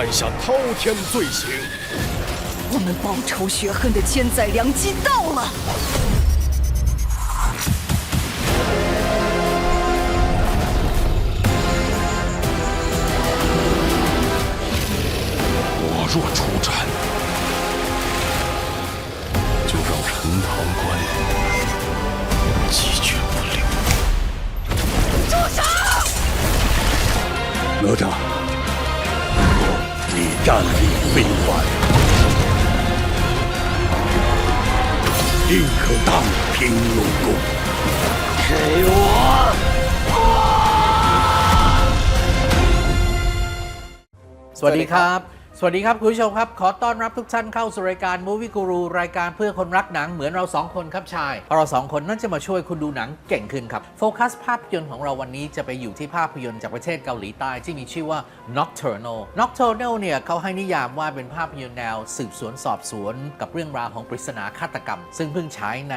犯下滔天罪行。我们报仇雪恨的千载良机到了！我若出战，就让陈塘关鸡犬不留。住手哪吒， การบิฟินไวยิ่งคือตั้งพิงลงกุเควสวัสดีครับ สวัสดีครับ คุณผู้ชมครับ ขอต้อนรับทุกท่านเข้าสู่รายการ Movie Guru รายการเพื่อคนรักหนังเหมือนเราสองคนครับชายเพราะเราสองคนนั่นจะมาช่วยคุณดูหนังเก่งขึ้นครับ โฟกัสภาพยนตร์ของเราวันนี้จะไปอยู่ที่ภาพยนตร์จากประเทศเกาหลีใต้ที่มีชื่อว่า Nocturnal Nocturnal เนี่ยเขาให้นิยามว่าเป็นภาพยนตร์แนวสืบสวนสอบสวน กับเรื่องราวของปริศนาฆาตกรรม ซึ่งเพิ่งฉายใน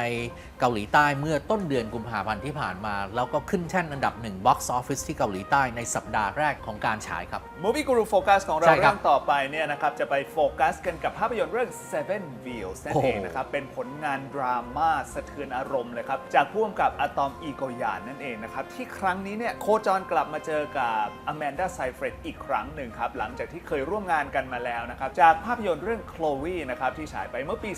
เกาหลีใต้เมื่อต้นเดือนกุมภาพันธ์ที่ผ่านมา แล้วก็ขึ้นแท่นอันดับหนึ่ง Box Office ที่เกาหลีใต้ในสัปดาห์แรกของการฉายครับ Movie Guru Focus ของเราใช่ครับเรื่องต่อไปเนี่ยนะครับจะไปโฟกัสกันกับภาพยนตร์เรื่อง Seven Wheels นั่นโอ้โหเองนะครับเป็นผลงานดราม่าสะเทือนอารมณ์เลยครับจากผู้กำกับอะตอมอีโกยานนั่นเองนะครับที่ครั้งนี้เนี่ยโคจรกลับมาเจอกับอแมนดาไซเฟรดอีกครั้งหนึ่งครับหลังจากที่เคยร่วมงานกันมาแล้วนะครับจากภาพยนตร์เรื่อง Chloe นะครับที่ฉายไปเมื่อปี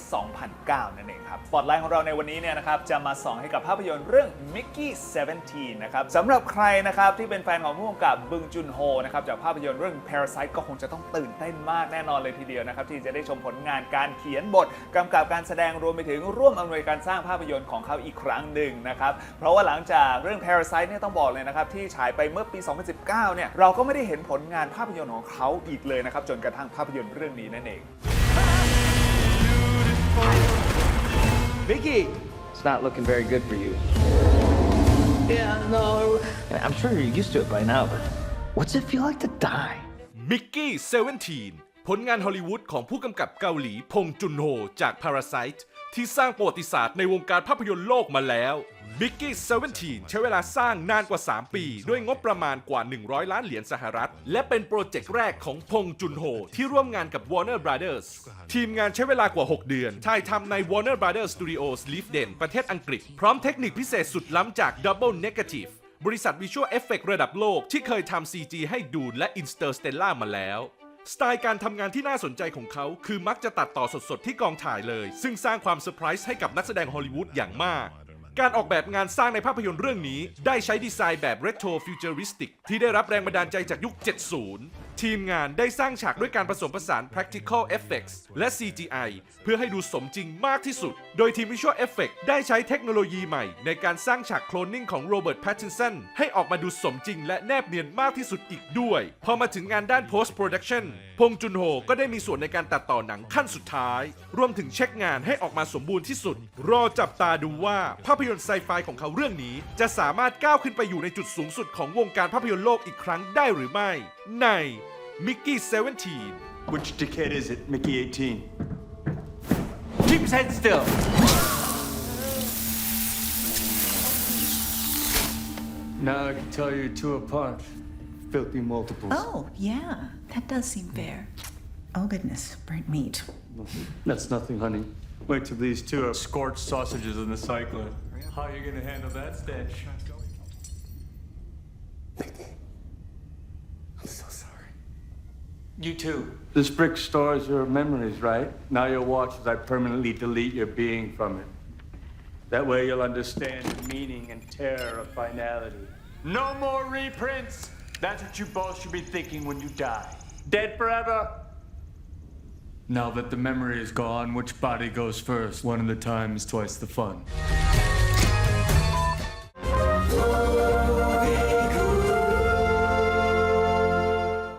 2009 นั่นเองครับสปอตไลท์ของเราในวันนี้เนี่ยนะครับจะมาส่องให้กับภาพยนตร์เรื่อง Mickey 17นะครับสำหรับใครนะครับที่เป็นแฟนของผู้กำกับบึงจุนโฮนะครับจากภาพยนตร์เรื่อง Parasite ก็คงจะต้องตื่นเต้นมากแน่นอนเลยทีเดียวนะครับ ที่จะได้ชมผลงานการเขียนบทกำกับการแสดงรวมไปถึงร่วมอำนวยการสร้างภาพยนตร์ของเขาอีกครั้งหนึ่งนะครับ เพราะว่าหลังจากเรื่อง Parasite เนี่ยต้องบอกเลยนะครับ ที่ฉายไปเมื่อปี 2019 เนี่ยเราก็ไม่ได้เห็นผลงานภาพยนตร์ของเขาอีกเลยนะครับจนกระทั่งภาพยนตร์เรื่องนี้นั่นเอง Vicky! It's not looking very good for you. Yeah, no. I'm sure you're used to it by now, but what's it feel like to die? มิกกี้เซเวนทีนผลงานฮอลลีวูดของผู้กำกับเกาหลีพงจุนโฮจาก Parasite ที่สร้างประวัติศาสตร์ในวงการภาพยนตร์โลกมาแล้ว มิกกี้เซเวนทีนใช้เวลาสร้างนานกว่า 3 ปี ด้วยงบประมาณกว่า 100 ล้านเหรียญสหรัฐ และเป็นโปรเจกต์แรกของพงจุนโฮที่ร่วมงานกับ Warner Brothers ทีมงานใช้เวลากว่า 6 เดือน ถ่ายทำใน Warner Brothers Studios l e a v e d e n ประเทศอังกฤษ พร้อมเทคนิคพิเศษสุดล้ำจาก Double Negative บริษัทวิชวลเอฟเฟกระดับโลกที่เคยทำ CG ให้ดูนและอินสเตอร์สเตลล่ามาแล้ว สไตล์การทำงานที่น่าสนใจของเขา คือมักจะตัดต่อสดๆที่กองถ่ายเลย ซึ่งสร้างความเซอร์ไพรส์ให้กับนักแสดงฮอลลีวูดอย่างมากการออกแบบงานสร้างในภาพยนตร์เรื่องนี้ ได้ใช้ดีไซน์แบบ Retro Futuristic ที่ได้รับแรงบันดาลใจจากยุค 70 ทีมงานได้สร้างฉากด้วยการผสมผสาน Practical Effects และ CGI เพื่อให้ดูสมจริงมากที่สุด โดยทีม Visual Effect ได้ใช้เทคโนโลยีใหม่ ในการสร้างฉากโคลนนิ่งของโรเบิร์ตแพตตินสันให้ออกมาดูสมจริงและแนบเนียนมากที่สุดอีกด้วย พอมาถึงงานด้าน Post Production พงจุนโฮก็ได้มีส่วนในการตัดต่อหนังขั้นสุดท้าย รวมถึงเช็คงานให้ออกมาสมบูรณ์ที่สุด รอจับตาดูว่าภาพยนตร์ไซไฟของเขาเรื่องนี้ จะสามารถก้าวขึ้นไปอยู่ในจุดสูงสุดของวงการภาพยนตร์โลกอีกครั้งได้หรือไม่ ใน Mickey 17 Which decade is it, Mickey 18? Keep his head still! Now I can tell you two apart. Filthy multiples. Oh, yeah, that does seem fair. Oh, goodness, burnt meat. That's nothing, honey. Wait till these two are scorched sausages in the cyclone. How are you gonna handle that stench? You too. This brick stores your memories, right? Now you'll watch as I permanently delete your being from it. That way you'll understand the meaning and terror of finality. No more reprints! That's what you both should be thinking when you die. Dead forever? Now that the memory is gone, which body goes first? One at a time is twice the fun.